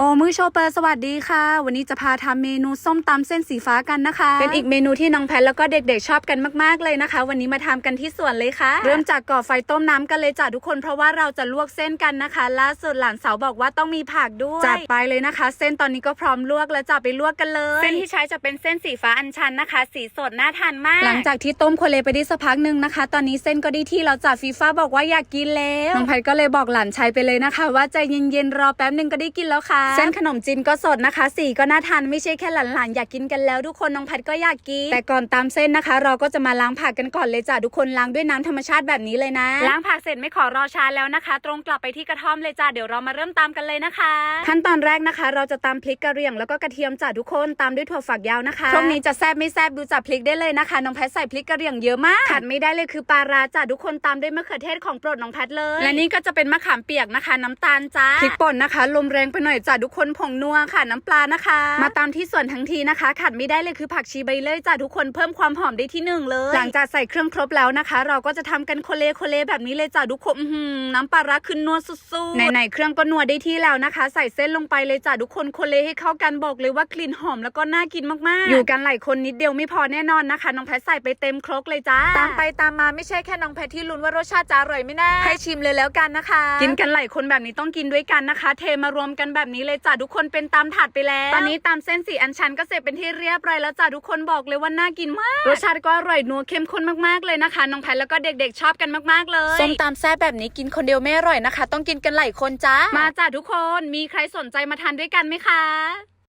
โอ้มือโชเปอร์สวัสดีค่ะ วันนี้จะพาทำเมนูส้มตำเส้นสีฟ้ากันนะคะ เป็นอีกเมนูที่น้องแพทแล้วก็เด็กๆชอบกันมากๆเลยนะคะ วันนี้มาทำกันที่สวนเลยค่ะ เริ่มจากก่อไฟต้มน้ำกันเลยจ้ะทุกคนเพราะว่าเราจะลวกเส้นกันนะคะ ล่าสุดหลานสาวบอกว่าต้องมีผักด้วยจัดไปเลยนะคะ เส้นตอนนี้ก็พร้อมลวกแล้วจะไปลวกกันเลย เส้นที่ใช้จะเป็นเส้นสีฟ้าอัญชันนะคะ สีสดน่าทานมาก หลังจากที่ต้มโคเลไปได้สักพักหนึ่งนะคะ ตอนนี้เส้นก็ได้ที่เราจ่าฟีฟ้าบอกว่าอยากกินแล้วน้องแพทก็เลยบอกหลานชายไปเลยนะคะ ว่าใจเย็นๆรอแป๊บหนึ่งก็ได้กินแล้วค่ะเส้นขนมจีนก็สดนะคะ สีก็น่าทานไม่ใช่แค่หลานๆอยากกินกันแล้วทุกคนน้องแพทก็อยากกินแต่ก่อนตามเส้นนะคะ เราก็จะมาล้างผักกันก่อนเลยจ้ะทุกคนล้างด้วยน้ำธรรมชาติแบบนี้เลยนะ ล้างผักเสร็จไม่ขอรอช้าแล้วนะคะ ตรงกลับไปที่กระท่อมเลยจ้ะเดี๋ยวเรามาเริ่มตามกันเลยนะคะ ขั้นตอนแรกนะคะ เราจะตำพริกกระเหรี่ยงแล้วก็กระเทียมจ้ะทุกคนตามด้วยถั่วฝักยาวนะคะช่วงนี้จะแซบไม่แซบดูจากพริกได้เลยนะคะน้องแพทใส่พริกกระเหรี่ยงเยอะมากขาดไม่ได้เลยคือปลาร้าจ้ะทุกคนตามด้วยมะเขือเทศของโปรดน้องแพทเลย และนี่ก็จะเป็นมะขามเปียกนะคะ น้ำตาลจ้าพริกป่นนะคะ ลมแรงไปหน่อยจ้ะทุกคนผงนัวค่ะน้ำปลานะคะ มาตามที่ส่วนทั้งทีนะคะขาดไม่ได้เลยคือผักชีใบเลื่อยจ้ะทุกคนเพิ่มความหอมได้ที่หนึ่งเลย หลังจากใส่เครื่องครบแล้วนะคะ เราก็จะทำกันโคเลโคเลแบบนี้เลยจ้ะทุกคนอื้อหือน้ำปลาร้าขึ้นนัวสุดๆไหนๆเครื่องก็นัวได้ที่แล้วนะคะ ใส่เส้นลงไปเลยจ้ะทุกคนโคเลให้เข้ากันบอกเลยว่ากลิ่นหอมแล้วก็น่ากินมากๆ อยู่กันหลายคนนิดเดียวไม่พอแน่นอนนะคะน้องแพทใส่ไปเต็มครกเลยจ้าตามไปตามมาไม่ใช่แค่น้องแพทที่ลุ้นว่ารสชาติจะอร่อยไม่แน่ให้ชิมเลยแล้วกันนะคะ กินกันหลายคนแบบนี้ต้องกินด้วยกันนะคะ เทมารวมกันแบบนี้เลยจ้ะทุกคนเป็นตามถาดไปแล้ว ตอนนี้ตามเส้นสีอันชันก็เสร็จเป็นที่เรียบร้อยแล้วจ้ะทุกคนบอกเลยว่าน่ากินมาก รสชาติก็อร่อยนัวเข้มข้นมากๆเลยนะคะ น้องแพทแล้วก็เด็กๆชอบกันมากๆเลยส้มตำแซ่บแบบนี้กินคนเดียวไม่อร่อยนะคะ ต้องกินกันหลายคนจ้ามาจ้ะทุกคนมีใครสนใจมาทานด้วยกันไหมคะ